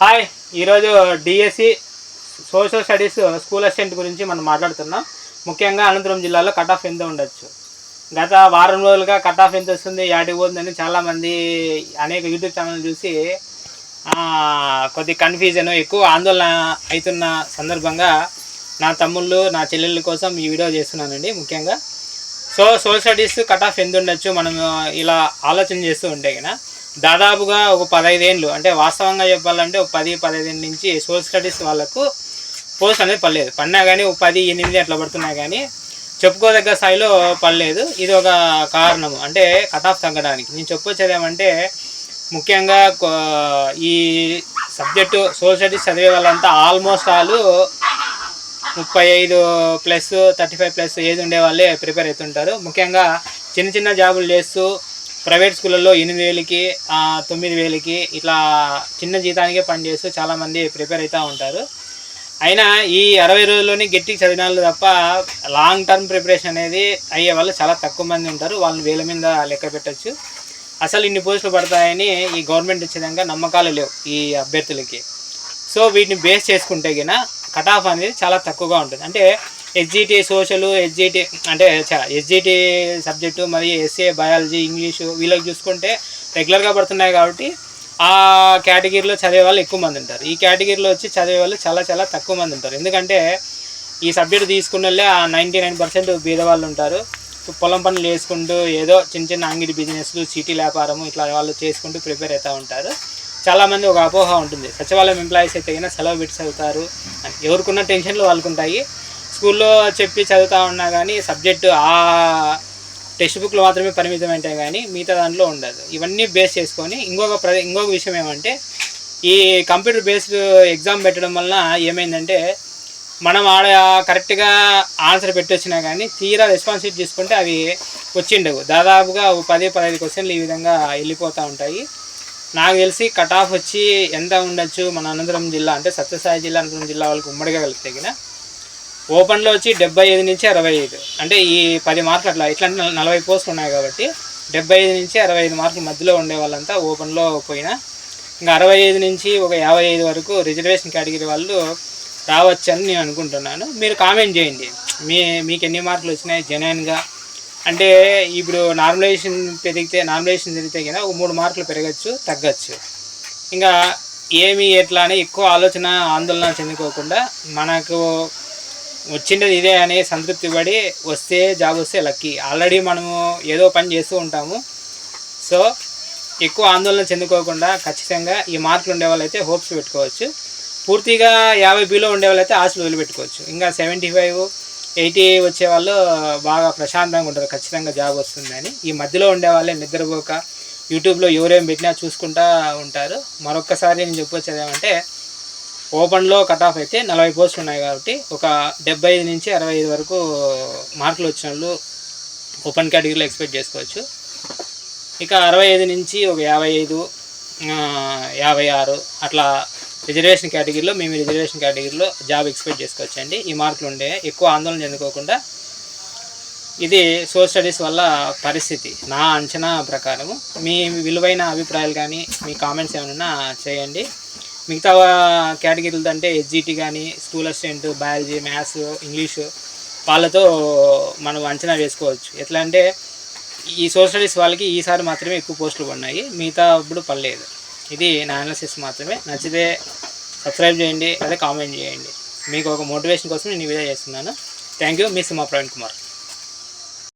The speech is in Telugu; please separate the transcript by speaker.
Speaker 1: హాయ్ ఈరోజు DSC social studies school assistant గురించి మనం మాట్లాడుతున్నాం. ముఖ్యంగా అనంతపురం జిల్లాలో కట్ ఆఫ్ ఎంత ఉండొచ్చు. గత వారం రోజులుగా కట్ ఆఫ్ ఎంత వస్తుంది యాడికి పోతుందని చాలామంది అనేక యూట్యూబ్ ఛానల్ చూసి కొద్ది కన్ఫ్యూజన్ ఎక్కువ ఆందోళన అవుతున్న సందర్భంగా నా తమ్ముళ్ళు నా చెల్లెళ్ళ కోసం ఈ వీడియో చేస్తున్నానండి ముఖ్యంగా. So social studies cut off ఎంత ఉండొచ్చు మనం ఇలా ఆలోచన చేస్తూ ఉంటే కదా దాదాపుగా ఒక పదహైదేళ్ళు అంటే వాస్తవంగా చెప్పాలంటే ఒక పది పదహైదేళ్ళ నుంచి సోషల్ స్టడీస్ వాళ్ళకు పోస్ట్ అనేది పడలేదు. పడినా కానీ ఒక పది ఎనిమిది అట్లా పడుతున్నాయి కానీ చెప్పుకోదగ్గ స్థాయిలో పడలేదు. ఇది ఒక కారణము. అంటే కట్ ఆఫ్ తగ్గడానికి. నేను చెప్పొచ్చేది ఏమంటే ముఖ్యంగా ఈ సబ్జెక్టు సోషల్ స్టడీస్ చదివే వాళ్ళంతా ఆల్మోస్ట్ ఆల్ ముప్పై ఐదు plus thirty five plus age ఉండే వాళ్ళే ప్రిపేర్ అవుతుంటారు. ముఖ్యంగా చిన్న చిన్న జాబులు చేస్తూ ప్రైవేట్ స్కూళ్ళల్లో ఎనిమిది వేలకి తొమ్మిది వేలకి ఇట్లా చిన్న జీతానికే పనిచేస్తూ చాలామంది ప్రిపేర్ అవుతూ ఉంటారు. అయినా ఈ అరవై రోజుల్లోనే గట్టికి చదివిన వాళ్ళు తప్ప లాంగ్ టర్మ్ ప్రిపరేషన్ అనేది అయ్యే వాళ్ళు చాలా తక్కువ మంది ఉంటారు. వాళ్ళని వేల మీద లెక్క పెట్టచ్చు. అసలు ఇన్ని పోస్టులు పడతాయని ఈ గవర్నమెంట్ ఇచ్చేదాకా నమ్మకాలు లేవు ఈ అభ్యర్థులకి. సో వీటిని బేస్ చేసుకుంటే గిన కట్ ఆఫ్ అనేది చాలా తక్కువగా ఉంటుంది. అంటే ఎస్జిటి సోషల్ ఎస్జిటి అంటే ఎస్జిటి సబ్జెక్టు మరియు ఎస్ఏ బయాలజీ ఇంగ్లీషు వీళ్ళకి చూసుకుంటే రెగ్యులర్గా పడుతున్నాయి కాబట్టి ఆ కేటగిరీలో చదివే వాళ్ళు ఎక్కువ మంది ఉంటారు. ఈ కేటగిరీలో వచ్చి చదివే వాళ్ళు చాలా చాలా తక్కువ మంది ఉంటారు. ఎందుకంటే ఈ సబ్జెక్ట్ తీసుకున్న వాళ్ళే ఆ నైంటీ నైన్ పర్సెంట్ బీదవాళ్ళు ఉంటారు. పొలం పనులు చేసుకుంటూ ఏదో చిన్న చిన్న అంగిడి బిజినెస్లు సిటీ వ్యాపారము ఇట్లా వాళ్ళు చేసుకుంటూ ప్రిపేర్ అవుతూ ఉంటారు. చాలామంది ఒక అపోహ ఉంటుంది. సచివాలయం ఎంప్లాయీస్ అయితే అయినా సెలవు పెట్టి చదువుతారు. ఎవరికున్న టెన్షన్లు వాళ్ళకు ఉంటాయి. స్కూల్లో చెప్పి చదువుతా ఉన్నా కానీ సబ్జెక్టు ఆ టెక్స్ట్ బుక్లో మాత్రమే పరిమితం అంటే కానీ మిగతా దాంట్లో ఉండదు. ఇవన్నీ బేస్ చేసుకొని ఇంకొక ప్ర ఇంకొక విషయం ఏమంటే ఈ కంప్యూటర్ బేస్డ్ ఎగ్జామ్ పెట్టడం వల్ల ఏమైందంటే మనం ఆడ కరెక్ట్గా ఆన్సర్ పెట్టొచ్చినా కానీ తీరా రెస్పాన్సిబిలిటీ తీసుకుంటే అవి వచ్చిండవు. దాదాపుగా పదే పది పదహైదు క్వశ్చన్లు ఈ విధంగా వెళ్ళిపోతూ ఉంటాయి. నాకు తెలిసి కట్ ఆఫ్ వచ్చి ఎంత ఉండొచ్చు మన అనంతపురం జిల్లా అంటే సత్యసాయి జిల్లా అనంతరం జిల్లా వాళ్ళకి ఉమ్మడిగా కలిపి తగిన ఓపెన్లో వచ్చి డెబ్బై ఐదు నుంచి అరవై ఐదు. అంటే ఈ పది మార్కులు అట్లా ఇట్లా నలభై పోస్టులు ఉన్నాయి కాబట్టి డెబ్బై ఐదు నుంచి అరవై ఐదు మార్కుల మధ్యలో ఉండే వాళ్ళంతా ఓపెన్లో పోయినా ఇంకా అరవై ఐదు నుంచి ఒక యాభై ఐదు వరకు రిజర్వేషన్ కేటగిరీ వాళ్ళు రావచ్చని నేను అనుకుంటున్నాను. మీరు కామెంట్ చేయండి. మీ మీకు ఎన్ని మార్కులు వచ్చినాయి జెన్యున్గా? అంటే ఇప్పుడు నార్మలైజేషన్ పెరిగితే నార్మలైజేషన్ పెరిగితే కనుక ఒక మూడు మార్కులు పెరగచ్చు తగ్గచ్చు. ఇంకా ఏమి ఎట్లా అని ఎక్కువ ఆలోచన ఆందోళన చెందుకోకుండా మనకు వచ్చిండేది ఇదే అని సంతృప్తి పడి వస్తే జాబ్ వస్తే లక్కీ. ఆల్రెడీ మనము ఏదో పని చేస్తూ ఉంటాము. సో ఎక్కువ ఆందోళన చెందుకోకుండా ఖచ్చితంగా ఈ మార్కులు ఉండే వాళ్ళైతే హోప్స్ పెట్టుకోవచ్చు. పూర్తిగా యాభై బిలో ఉండే వాళ్ళైతే ఆశలు వదిలిపెట్టుకోవచ్చు. ఇంకా సెవెంటీ ఫైవ్ ఎయిటీ వచ్చే వాళ్ళు బాగా ప్రశాంతంగా ఉంటారు. ఖచ్చితంగా జాబ్ వస్తుందని. ఈ మధ్యలో ఉండే వాళ్ళే నిద్రపోక యూట్యూబ్లో ఎవరేం పెట్టినా చూసుకుంటా ఉంటారు. మరొక్కసారి నేను చెప్పొచ్చేది ఏమంటే ఓపెన్లో కట్ ఆఫ్ అయితే నలభై పోస్టులు ఉన్నాయి కాబట్టి ఒక డెబ్బై ఐదు నుంచి అరవై ఐదు వరకు మార్కులు వచ్చిన వాళ్ళు ఓపెన్ కేటగిరీలో ఎక్స్పెక్ట్ చేసుకోవచ్చు. ఇక అరవై ఐదు నుంచి ఒక యాభై ఐదు యాభై ఆరు అట్లా రిజర్వేషన్ కేటగిరీలో మేము రిజర్వేషన్ కేటగిరీలో జాబ్ ఎక్స్పెక్ట్ చేసుకోవచ్చు అండి ఈ మార్కులు ఉండే ఎక్కువ ఆందోళన చెందుకోకుండా ఇది సోషల్ స్టడీస్ వల్ల పరిస్థితి నా అంచనా ప్రకారము. మీ విలువైన అభిప్రాయాలు కానీ మీ కామెంట్స్ ఏమైనా చేయండి. మిగతా కేటగిరీలతో అంటే ఎస్జిటి కానీ school assistant biology maths English వాళ్ళతో మనం అంచనా వేసుకోవచ్చు. ఎట్లా అంటే ఈ సోషల్ స్టడీస్ వాళ్ళకి ఈసారి మాత్రమే ఎక్కువ పోస్టులు పడినాయి. మిగతా ఇప్పుడు పడలేదు. ఇది నా అనాలిసిస్ మాత్రమే. నచ్చితే సబ్స్క్రైబ్ చేయండి అదే కామెంట్ చేయండి. మీకు ఒక మోటివేషన్ కోసం నేను ఈ వీడియో చేస్తున్నాను. థ్యాంక్ యూ మీ సుమా ప్రవీణ్ కుమార్.